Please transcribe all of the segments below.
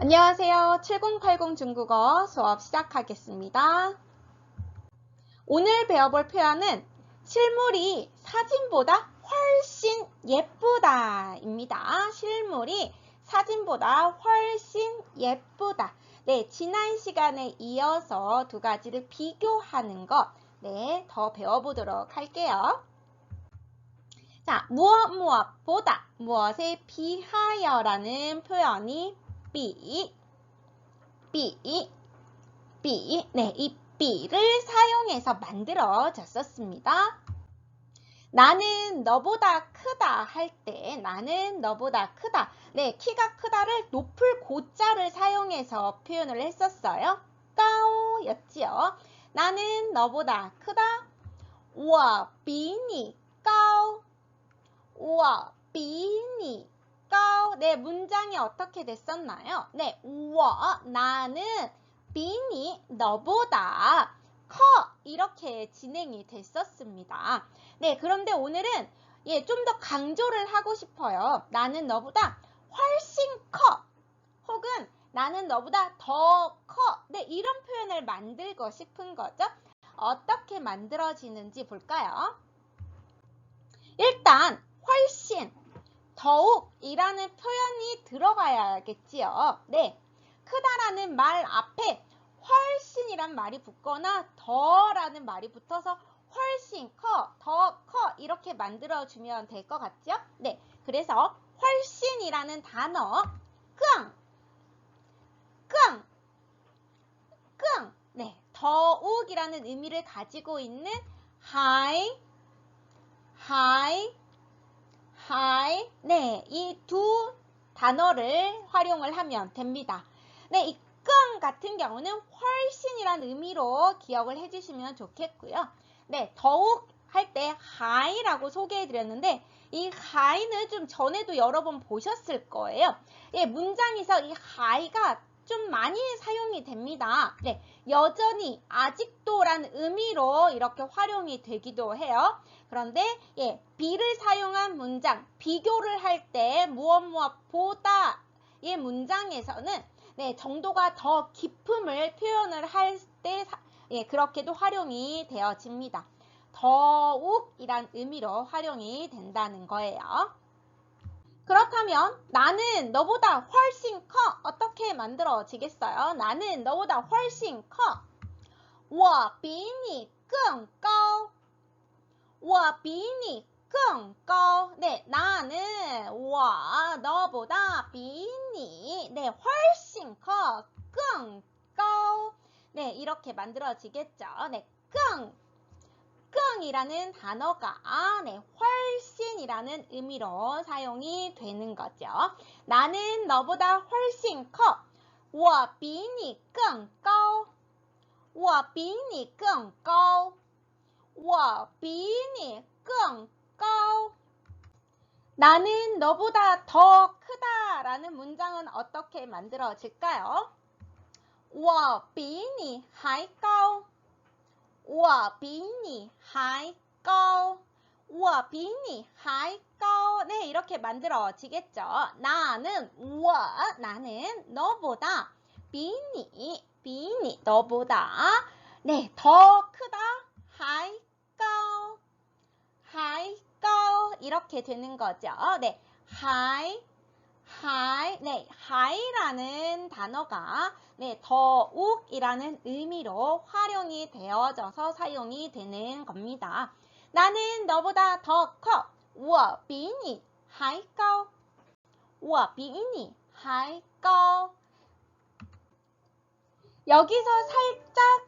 안녕하세요. 7080 중국어 수업 시작하겠습니다. 오늘 배워볼 표현은 실물이 사진보다 훨씬 예쁘다 입니다. 실물이 사진보다 훨씬 예쁘다. 네, 지난 시간에 이어서 두 가지를 비교하는 것, 네, 더 배워보도록 할게요. 자, 무엇 무엇보다 무엇에 비하여라는 표현이 비, 비, 비, 네, 이 비를 사용해서 만들어졌었습니다. 나는 너보다 크다 할 때 나는 너보다 크다. 네, 키가 크다를 높을 고자를 사용해서 표현을 했었어요. 까오였지요. 나는 너보다 크다. 我比你高.我比你 高. 네, 문장이 어떻게 됐었나요? 네, 我 나는 비니 너보다 커 이렇게 진행이 됐었습니다. 네, 그런데 오늘은 예, 좀 더 강조를 하고 싶어요. 나는 너보다 훨씬 커 혹은 나는 너보다 더 커. 네, 이런 표현을 만들고 싶은 거죠. 어떻게 만들어지는지 볼까요? 일단 훨씬, 더욱이라는 표현이 들어가야겠지요. 네, 크다라는 말 앞에 훨씬이란 말이 붙거나 더라는 말이 붙어서 훨씬 커, 더 커 이렇게 만들어주면 될 것 같죠? 네, 그래서 훨씬이라는 단어 끙, 끙, 끙, 네, 더욱이라는 의미를 가지고 있는 high, high, 네, 이 두 단어를 활용을 하면 됩니다. 네, 이끙 같은 경우는 훨씬이란 의미로 기억을 해주시면 좋겠고요. 네, 더욱 할 때 high라고 소개해드렸는데 이 high는 좀 전에도 여러 번 보셨을 거예요. 예, 문장에서 이 high가 좀 많이 사용이 됩니다. 네, 여전히 아직도라는 의미로 이렇게 활용이 되기도 해요. 그런데 예, be를 사용한 문장, 비교를 할 때 무엇 무엇보다 의 문장에서는 네, 정도가 더 깊음을 표현을 할 때 예, 그렇게도 활용이 되어집니다. 더욱이란 의미로 활용이 된다는 거예요. 그렇다면 나는 너보다 훨씬 커 어떻게 만들어지겠어요? 나는 너보다 훨씬 커. 我比你更高. 我比你更高. 네, 나는 我 너보다 比你 네, 훨씬 커. 更高. 네, 이렇게 만들어지겠죠. 네, 更 끙이라는 단어가 네, 훨씬이라는 의미로 사용이 되는 거죠. 나는 너보다 훨씬 커. 我比你更高.我比你更高. 我比你更高. 나는 너보다 더 크다라는 문장은 어떻게 만들어질까요? 我比你还高.我比你还高.我比你还高. 네, 이렇게 만들어지겠죠. 나는 我 나는 너보다 比你 比你 너보다 네, 더 크다. 还高. 还高 이렇게 되는 거죠. 네. 还 high, 네, high라는 단어가 네, 더욱이라는 의미로 활용이 되어져서 사용이 되는 겁니다. 나는 너보다 더 커. 我比你还高.我比你还高. 여기서 살짝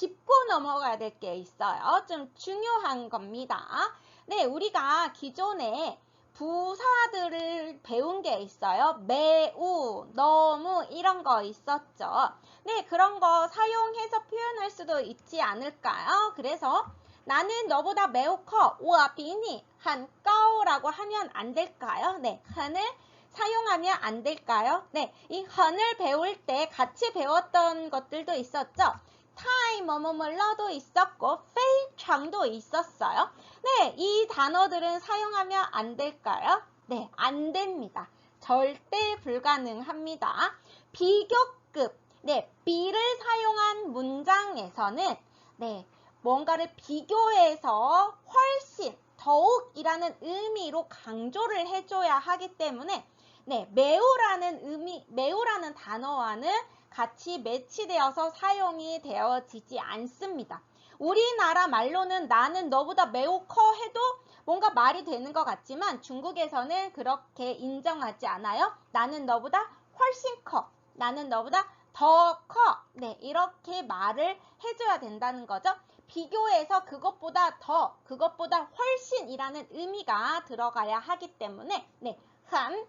짚고 넘어가야 될 게 있어요. 좀 중요한 겁니다. 네, 우리가 기존에 부사들을 배운 게 있어요. 매우, 너무 이런 거 있었죠. 네, 그런 거 사용해서 표현할 수도 있지 않을까요? 그래서 나는 너보다 매우 커. 우와, 비니, 한, 까오라고 하면 안 될까요? 네, 한을 사용하면 안 될까요? 네, 이 헌을 배울 때 같이 배웠던 것들도 있었죠. 타이 뭐뭐뭐러도 있었고 페이창도 있었어요. 네, 이 단어들은 사용하면 안 될까요? 네, 안 됩니다. 절대 불가능합니다. 비교급, 네, 비를 사용한 문장에서는 네, 뭔가를 비교해서 훨씬, 더욱이라는 의미로 강조를 해줘야 하기 때문에 네, 매우라는 의미, 매우라는 단어와는 같이 매치되어서 사용이 되어지지 않습니다. 우리나라 말로는 나는 너보다 매우 커 해도 뭔가 말이 되는 것 같지만 중국에서는 그렇게 인정하지 않아요. 나는 너보다 훨씬 커. 나는 너보다 더 커. 네, 이렇게 말을 해줘야 된다는 거죠. 비교해서 그것보다 더, 그것보다 훨씬이라는 의미가 들어가야 하기 때문에 네, 한,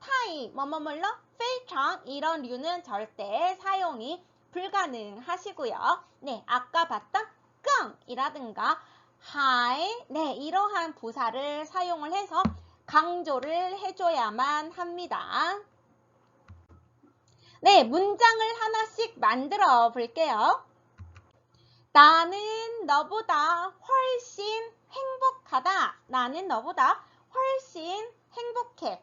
타이, 뭐뭐물러, 페이창 이런 류는 절대 사용이 불가능하시고요. 네, 아까 봤던 끙이라든가 하이, 네, 이러한 부사를 사용을 해서 강조를 해줘야만 합니다. 네, 문장을 하나씩 만들어 볼게요. 나는 너보다 훨씬 행복하다. 나는 너보다 훨씬 행복해.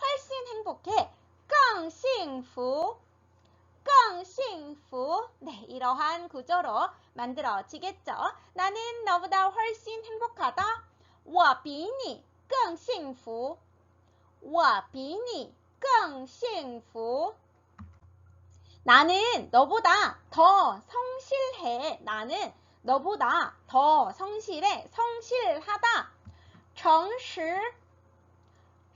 훨씬 행복해. 更幸福.更幸福. 네, 이러한 구조로 만들어지겠죠. 나는 너보다 훨씬 행복하다. 我比你更幸福.我比你更幸福. 나는 너보다 더 성실해. 나는 너보다 더 성실해. 성실하다. 诚实,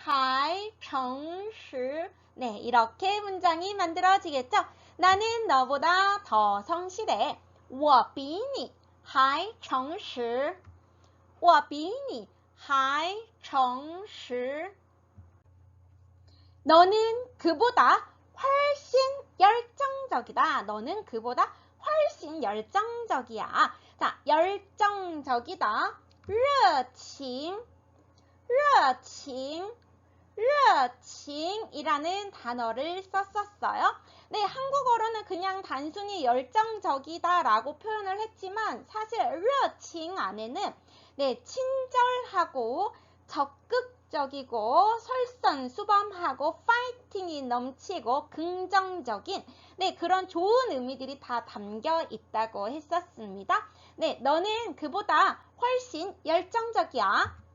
还诚实. 네, 이렇게 문장이 만들어지겠죠? 나는 너보다 더 성실해. 我比你还诚实.我比你还诚实. 너는 그보다 훨씬 열정적이다. 너는 그보다 훨씬 열정적이야. 자, 열정적이다. 热情,热情, 热情이라는 단어를 썼었어요. 네, 한국어로는 그냥 단순히 열정적이다라고 표현을 했지만 사실 热情 안에는 네, 친절하고 적극적이고 설선수범하고 파이팅이 넘치고 긍정적인 네, 그런 좋은 의미들이 다 담겨 있다고 했었습니다. 네, 너는 그보다 훨씬 열정적이야.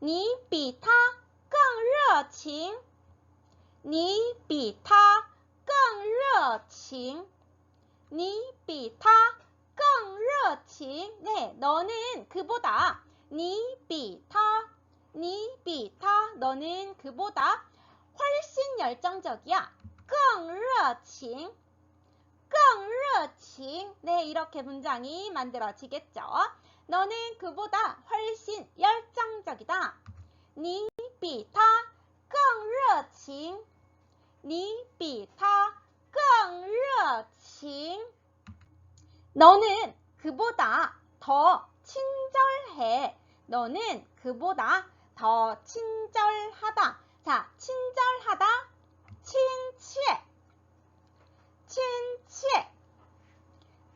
你比他 更热情.你比他更热情.你比他更热情. 네, 너는 그보다 你比他,你比他, 너는 그보다 훨씬 열정적이야. 更热情.更热情. 네, 이렇게 문장이 만들어지겠죠. 너는 그보다 훨씬 열정적이다. 你比他更热情.你比他更热情. 너는 그보다 더 친절해. 너는 그보다 더 친절하다. 자, 친절하다. 친치해. 친치해.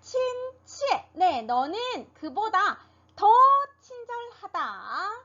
친치해. 네, 너는 그보다 더 친절하다.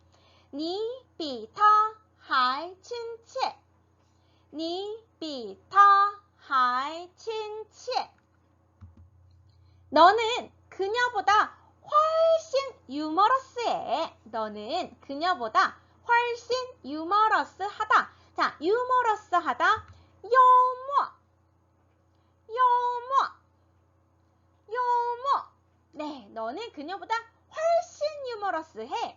你比他还亲切.你比他还亲切. 너는 그녀보다 훨씬 유머러스해. 너는 그녀보다 훨씬 유머러스하다. 자, 유머러스하다.幽默.幽默.幽默. 네, 너는 그녀보다 훨씬 유머러스해.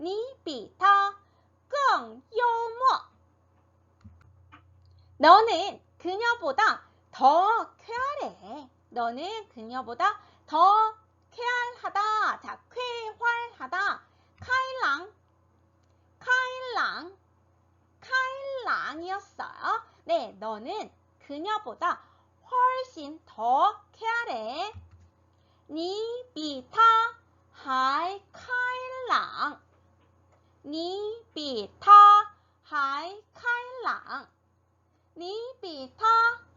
你比他更幽默. 너는 그녀보다 더 쾌활해. 너는 그녀보다 더 쾌활하다. 자, 쾌활하다. 카일랑, 카일랑, 카일랑이었어요. 네, 너는 그녀보다 훨씬 더 쾌활해. 你比他还开朗。 你比他还开朗。你比他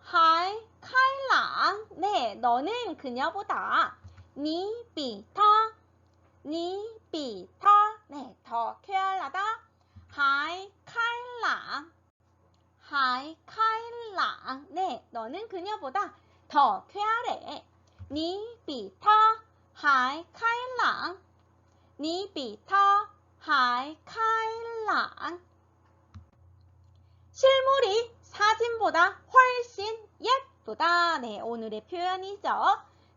还开朗. 네, 너는 그녀보다 你比他,你比他, 네, 더 쾌활하다. 还开朗,还开朗. 네, 너는 그녀보다 더 쾌활해. 你比他还开朗,你 比他还开朗. 실물이 사진보다 훨씬 예쁘다. 네, 오늘의 표현이죠.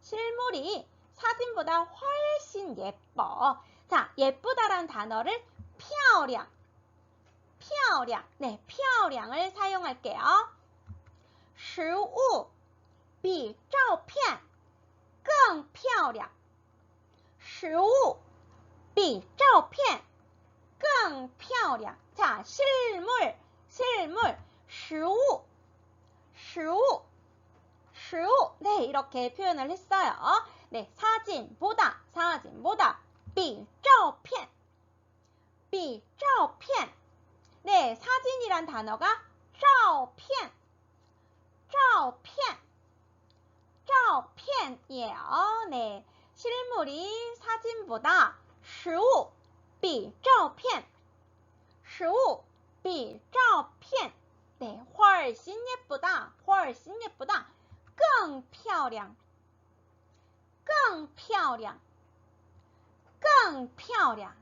실물이 사진보다 훨씬 예뻐. 자, 예쁘다란 단어를 漂亮,漂亮. 네, 漂亮을 사용할게요. 实物比照片更漂亮.实物比照片 更漂亮. 자, 실물, 실물, 实物, 实物, 实物. 네, 이렇게 표현을 했어요. 네, 사진보다, 사진보다, 比照片, 比照片. 네, 사진이란 단어가 照片,照片,照片이에요. 네, 실물이 사진보다 实物 比照片,实物比照片. 네, 훨씬 예쁘다. 훨씬 예쁘다. 更漂亮.更漂亮.更漂亮.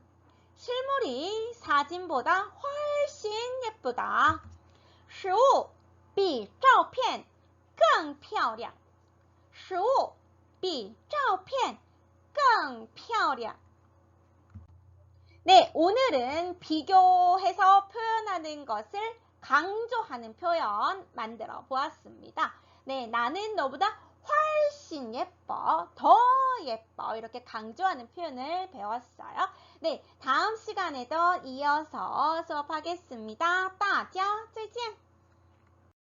실물이 사진보다 훨씬 예쁘다. 实物比照片更漂亮.实物比照片更漂亮. 네, 오늘은 비교해서 표현하는 것을 강조하는 표현 만들어 보았습니다. 네, 나는 너보다 훨씬 예뻐, 더 예뻐 이렇게 강조하는 표현을 배웠어요. 네, 다음 시간에도 이어서 수업하겠습니다. 大家再见.